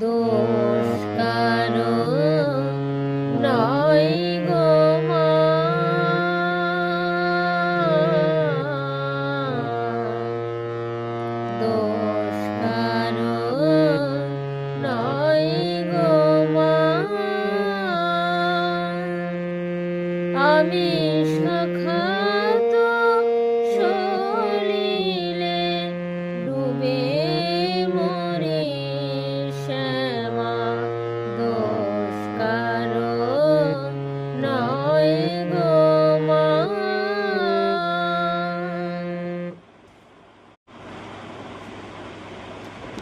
দোষ কারও নয়। আমি সখাত সলিলে ডুবে মরে শ্যামা দোষ কারও নয় গো মা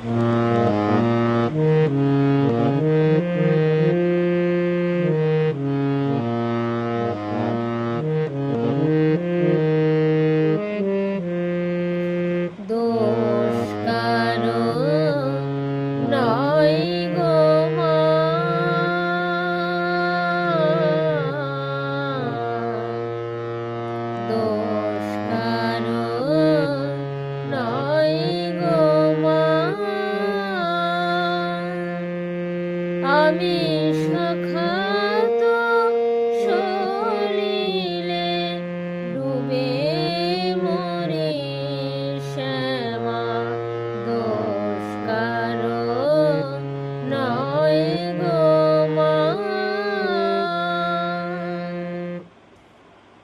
Mm. আমি সখা